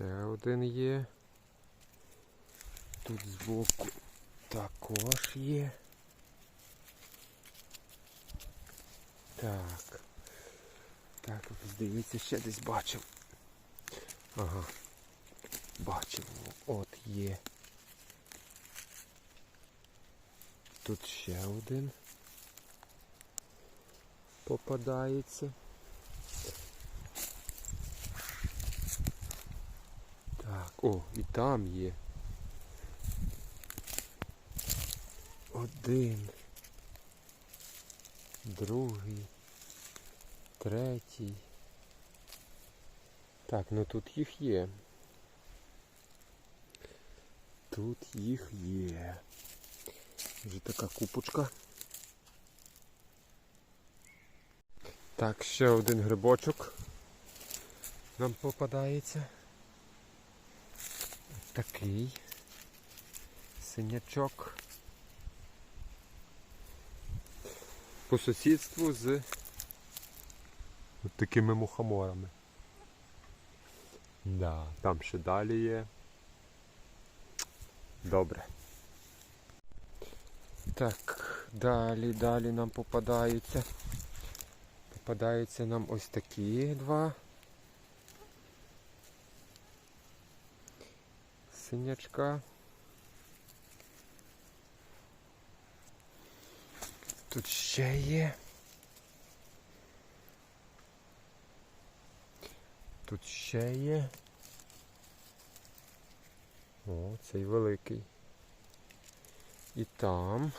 Ще один є. Тут збоку також є. Так. Так, здається, ще десь бачив. Ага. Бачив. От є. Тут ще один попадається. Так, о, і там є. Один. Другий. Третій. Так, ну тут їх є. Тут їх є. Вже така купочка. Так, ще один грибочок нам попадається. Такий синячок. По сусідству з от такими мухоморами. Да, там ще далі є. Добре. Так, далі, далі нам попадаються. Попадаються нам ось такі два. Синячка. Тут ще є. Тут ще є. О, цей великий. І там.